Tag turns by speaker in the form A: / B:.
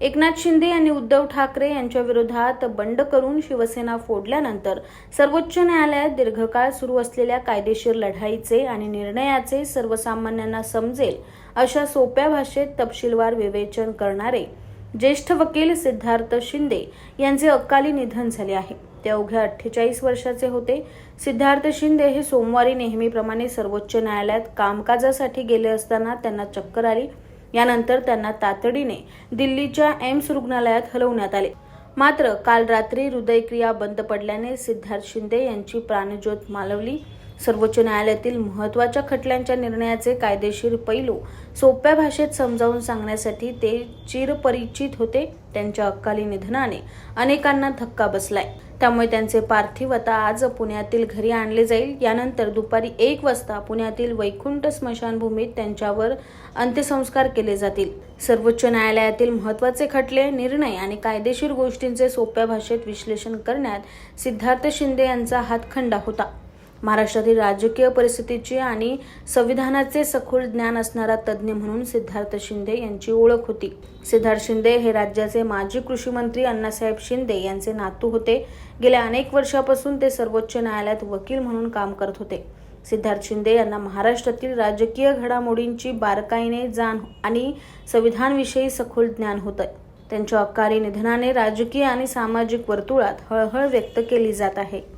A: एकनाथ शिंदे यांनी उद्धव ठाकरे यांच्या विरोधात बंड करून शिवसेना फोडल्यानंतर सर्वोच्च न्यायालयात दीर्घकाळ सुरू असलेल्या कायदेशीर लढाईचे आणि निर्णयाचे सर्वसामान्यांना समजेल अशा सोप्या भाषेत तपशीलवार विवेचन करणारे ज्येष्ठ वकील सिद्धार्थ शिंदे यांचे अकाली निधन झाले आहे. ते अवघ्या अठ्ठेचाळीस वर्षाचे होते. सिद्धार्थ शिंदे हे सोमवारी नेहमीप्रमाणे सर्वोच्च न्यायालयात कामकाजासाठी गेले असताना त्यांना चक्कर आली. यानंतर त्यांना तातडीने दिल्लीच्या एम्स रुग्णालयात हलवण्यात आले. मात्र काल रात्री हृदयक्रिया बंद पडल्याने सिद्धार्थ शिंदे यांची प्राणज्योत मालवली सर्वोच्च न्यायालयातील महत्त्वाच्या खटल्यांच्या निर्णयाचे कायदेशीर पैलू सोप्या भाषेत समजावून सांगण्यासाठी ते चिरपरिचित होते. त्यांच्या अकाली निधनाने अनेकांना धक्का बसलाय. त्यामुळे त्यांचे पार्थिव आता आज पुण्यातील घरी आणले जाईल. यानंतर दुपारी एक वाजता पुण्यातील वैकुंठ स्मशानभूमीत त्यांच्यावर अंत्यसंस्कार केले जातील. सर्वोच्च न्यायालयातील महत्त्वाचे खटले निर्णय आणि कायदेशीर गोष्टींचे सोप्या भाषेत विश्लेषण करण्यात सिद्धार्थ शिंदे यांचा हातखंडा होता. महाराष्ट्रातील राजकीय परिस्थितीची आणि संविधानाचे सखोल ज्ञान असणारा तज्ज्ञ म्हणून सिद्धार्थ शिंदे यांची ओळख होती. सिद्धार्थ शिंदे हे राज्याचे माजी कृषी मंत्री अण्णासाहेब शिंदे यांचे नातू होते. गेल्या अनेक वर्षापासून ते सर्वोच्च न्यायालयात वकील म्हणून काम करत होते. सिद्धार्थ शिंदे यांना महाराष्ट्रातील राजकीय घडामोडींची बारकाईने जाण आणि संविधानविषयी सखोल ज्ञान होतं त्यांच्या अकाली निधनाने राजकीय आणि सामाजिक वर्तुळात हळहळ व्यक्त केली जात आहे.